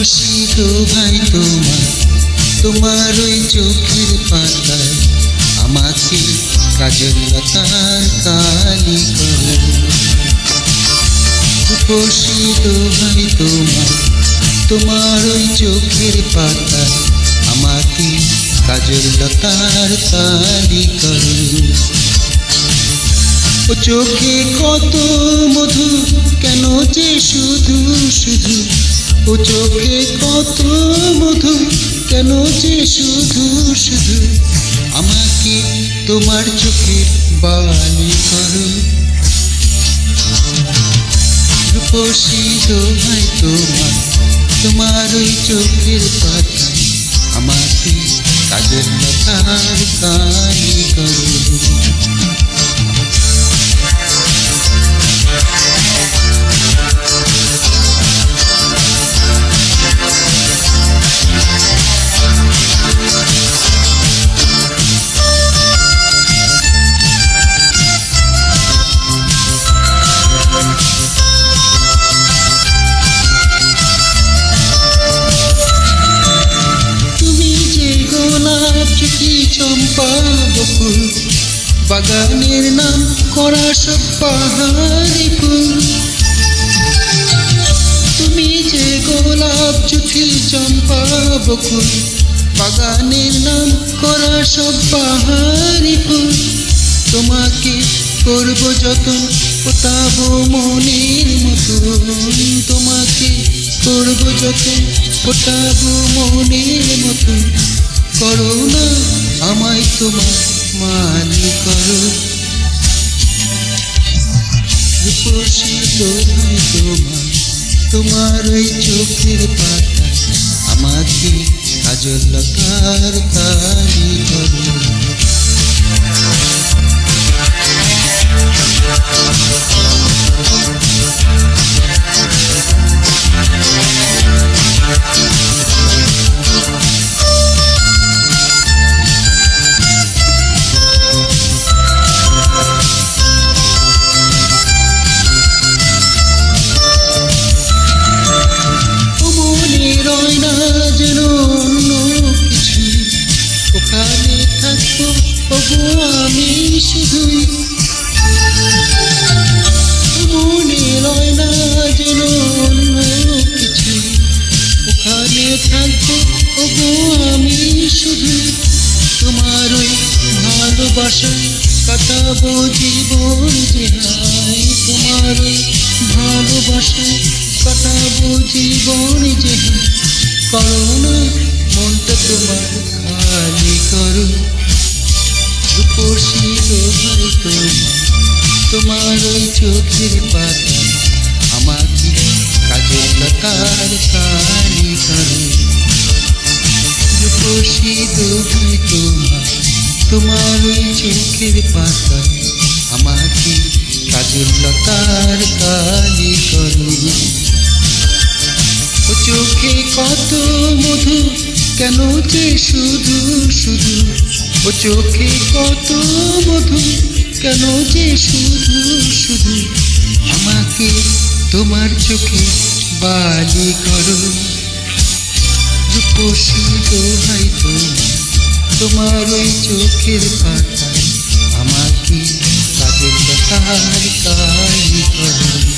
তোমার তোমার ওই চোখের পাতায় আমাকে কাজল লতার কালি করো। রূপসী দোহাই তোমার তোমার ওই চোখের পাতায় আমাকে কাজল লতার কালি করো। ও চোখে কত মধু, কেন যে শুধু শুধু ও চোখে কত মধু কেন যে শুধু শুধু? আমাকে তোমার চোখে বালি করো। রূপসী দোহাই তোমার তোমার ওই চোখের পাতা আমাকে কাজের লতার কালি করো। বাগানের নাম করা সব পাহাড়ি ফুল। তুমি যে গোলাপ চিঠি চম্পা বকুল, বাগানের নাম করা সব পাহাড়ি ফুল। তোমাকে করব যতন পোতাবো মনের মতন। তোমাকে করব যতন ফোটাবো মনের মতন। করো না আমায় তোমার মানি করো। তোমার তোমার ওই চোখের পাতা আমাকে কাজল লতার কালি করো। আমি শুধুই মনে রয় না যেন অন্য কিছু। ওখানে থাকব ওগো আমি শুধু তোমার ওই ভালোবাসায় কাটাবো জীবন জেহাই তোমার ওই ভালোবাসায় কাটাবো জীবন জেহাই করো না মনটা তোমার খালি করো। তোমার চোখের পাতা আমাকে দোহাই তোমার তোমার চোখের পাতা আমাকে কাজল লতার কালি করো। ও চোখে কত মধু, কেন যে শুধু শুধু ও চোখে কত মধু, কেন যে শুধু শুধু আমাকে তোমার চোখে বালি করো? রূপসী দোহাই তোমার ওই চোখের পাতা আমাকে তাদের লতার কালি করো।